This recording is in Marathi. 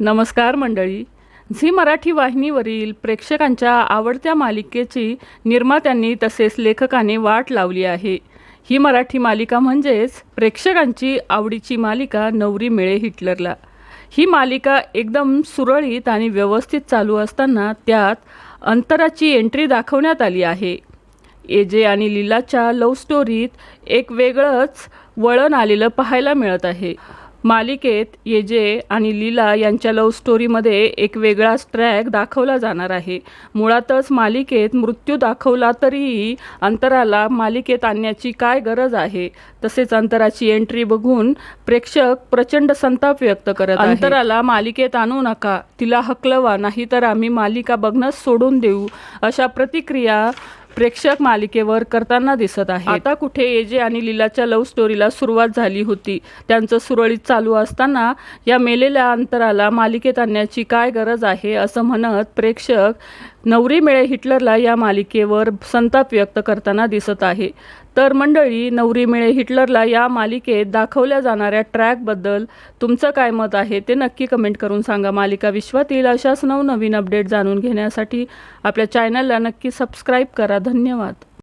नमस्कार मंडळी. झी मराठी वाहिनीवरील प्रेक्षकांच्या आवडत्या मालिकेची निर्मात्यांनी तसेच लेखकाने वाट लावली आहे. ही मराठी मालिका म्हणजेच प्रेक्षकांची आवडीची मालिका नवरी मिळे हिटलरला. ही मालिका एकदम सुरळीत आणि व्यवस्थित चालू असताना त्यात अंतराची एंट्री दाखवण्यात आली आहे. एजे आणि लीलाच्या लव्ह स्टोरीत एक वेगळंच वळण आलेलं पाहायला मिळत आहे. मालिकेत येजे आणि लीला यांच्या लव्ह स्टोरीमध्ये एक वेगळाच ट्रॅक दाखवला जाणार आहे. मुळातच मालिकेत मृत्यू दाखवला तरीही अंतराला मालिकेत आणण्याची काय गरज आहे? तसेच अंतराची एंट्री बघून प्रेक्षक प्रचंड संताप व्यक्त करत अंतराला मालिकेत आणू नका. तिला हकलवा नाही तर आम्ही मालिका बघणं सोडून देऊ. अशा प्रतिक्रिया प्रेक्षक मालिकेवर करताना दिसत आहे आता कुठे एजे आणि लीलाच्या लव्ह स्टोरीला सुरुवात झाली होती. त्यांचं सुरळीत चालू असताना या मेलेल्या अंतराला मालिकेत आणण्याची काय गरज आहे असं म्हणत प्रेक्षक नवरी मिळे हिटलरला या मालिकेवर संताप व्यक्त करताना दिसत आहे. तर मंडळी नवरी मिळे हिटलरला या मालिकेत दाखवल्या जाणाऱ्या ट्रॅकबद्दल तुमचं काय मत आहे ते नक्की कमेंट करून सांगा. मालिका विश्वातील अशाच नवनवीन अपडेट जाणून घेण्यासाठी आपल्या चॅनलला नक्की सबस्क्राईब करा. धन्यवाद.